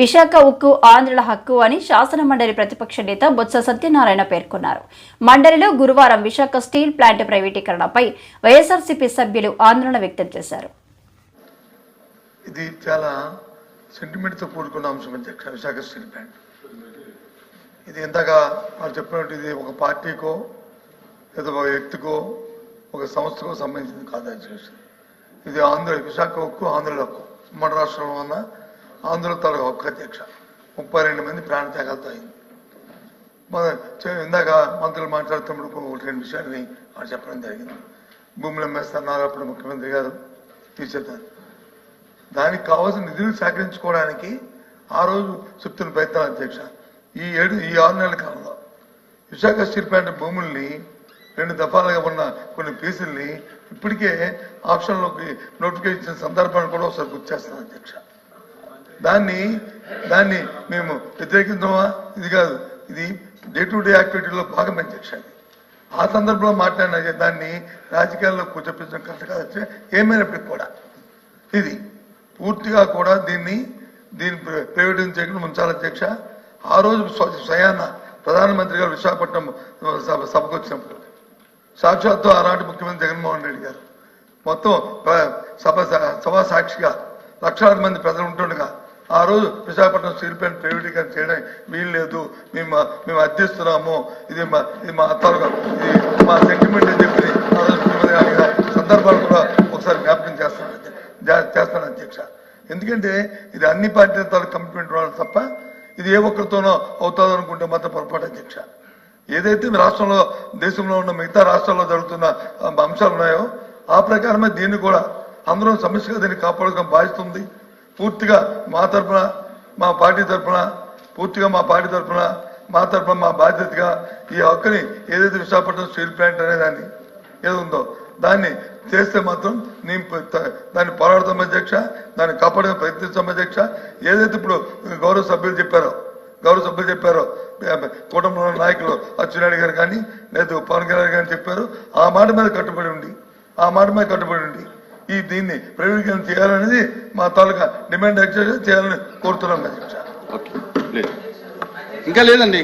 విశాఖ ఉక్కు ఆంధ్రుల హక్కు అని శాసన మండలి ప్రతిపక్ష నేత బొత్స సత్యనారాయణ పేర్కొన్నారు. మండలిలో గురువారం విశాఖ స్టీల్ ప్లాంట్ ప్రైవేటీకరణపై వైఎస్ఆర్సీపీ సభ్యులు ఆందోళన వ్యక్తం చేశారు. ఇది చాలా సెంటిమెంట్తో కూడుకున్న అంశం అధ్యక్ష విశాఖ స్టీల్ ప్లాంట్. ఇది ఇందాక వాళ్ళు చెప్పినట్టు ఇది ఒక పార్టీకో లేదా ఒక వ్యక్తికో ఒక సంస్థకో సంబంధించింది కాదు అధ్యక్ష ఇది ఆంధ్ర విశాఖ హక్కు ఆంధ్రుల హక్కు. ఉమ్మడి రాష్ట్రంలో ఉన్న ఆంధ్ర తాలూకు ఒక్క అధ్యక్ష. ముప్పై రెండు మంది ప్రాణత్యాగాలతో అయింది. ఇందాక మంత్రులు మాట్లాడుతున్నప్పుడు ఒకటి రెండు విషయాన్ని వాళ్ళు చెప్పడం జరిగింది. భూములు అమ్మేస్తున్నారు అప్పుడు ముఖ్యమంత్రి గారు తీసేద్దారు దానికి కావాల్సిన నిధులు సేకరించుకోవడానికి ఆ రోజు చెప్తున్న ప్రయత్నాలు అధ్యక్ష. ఈ ఏడు ఈ ఆరు నెలల కాలంలో విశాఖ స్టీల్ ప్లాంట్ భూముల్ని రెండు దఫాలుగా ఉన్న కొన్ని పీసుల్ని ఇప్పటికే ఆప్షన్లోకి నోటిఫికేషన్ ఇచ్చిన సందర్భాన్ని కూడా ఒకసారి గుర్తు చేస్తాను అధ్యక్ష. దాన్ని దాన్ని మేము వ్యతిరేకిద్దామా ఇది కాదు. ఇది డే టు డే యాక్టివిటీలో భాగం అని ఇది. ఆ సందర్భంలో మాట్లాడిన దాన్ని రాజకీయాల్లో కూర్చోపించడం కరెక్ట్ కాదు ఏమైనప్పటికీ కూడా. ఇది పూర్తిగా కూడా దీన్ని దీన్ని ప్ర- చేయకుండా ఉంచాలి అధ్యక్ష. ఆ రోజు స్వయాన ప్రధానమంత్రి గారు విశాఖపట్నం సభ సభకు వచ్చినప్పుడు సాక్షాత్తు ఆనాటి ముఖ్యమంత్రి జగన్మోహన్ రెడ్డి గారు. మొత్తం సభ సభా సాక్షిగా లక్షలాది మంది ప్రజలు ఉంటుండగా ఆ రోజు విశాఖపట్నం స్టీల్ ప్లాంట్ ప్రైవేటీకరణ చేయడం వీలు లేదు. మేము మేము అర్థిస్తున్నాము. ఇది మా ఇది మా అత్తారు ఇది మా సెంటిమెంట్ అని చెప్పి ఆ రోజు సందర్భాలు కూడా ఒకసారి జ్ఞాపకం చేస్తాను చేస్తాను అధ్యక్ష. ఎందుకంటే ఇది అన్ని పార్టీల తాలూకు కమిట్మెంట్ వాళ్ళు తప్ప ఇది ఏ ఒక్కరితోనో అవుతుంది అనుకుంటే మాత్రం పొరపాటు అధ్యక్ష. ఏదైతే రాష్ట్రంలో దేశంలో ఉన్న మిగతా రాష్ట్రాల్లో జరుగుతున్న అంశాలు ఉన్నాయో ఆ ప్రకారమే దీన్ని కూడా అందరం సమస్యగా దీన్ని కాపాడుకోవడం బాధిస్తుంది పూర్తిగా మా తరఫున మా పార్టీ తరఫున పూర్తిగా మా పార్టీ తరఫున మా తరఫున మా బాధ్యతగా ఈ హక్కుని ఏదైతే విశాఖపట్నం స్టీల్ ప్లాంట్ అనేదాన్ని ఏది ఉందో దాన్ని చేస్తే మాత్రం నేను దాన్ని పోరాడతాం అధ్యక్ష దాన్ని కాపాడడం ప్రయత్నిస్తాం అధ్యక్ష. ఏదైతే ఇప్పుడు గౌరవ సభ్యులు చెప్పారో గౌరవ సభ్యులు చెప్పారో కుటుంబంలో నాయకులు అచ్చెన్నాయుడు గారు కానీ లేదా పవన్ కళ్యాణ్ గారు చెప్పారు ఆ మాట మీద కట్టుబడి ఉండి ఆ మాట మీద కట్టుబడి ఉండి ఈ దీన్ని ప్రైవేటీకరణ చేయాలనేది మా తాలూకా డిమాండ్ ఎక్సైజ్ చేయాలని కోరుతున్నాం అధ్యక్ష. ఇంకా లేదండి.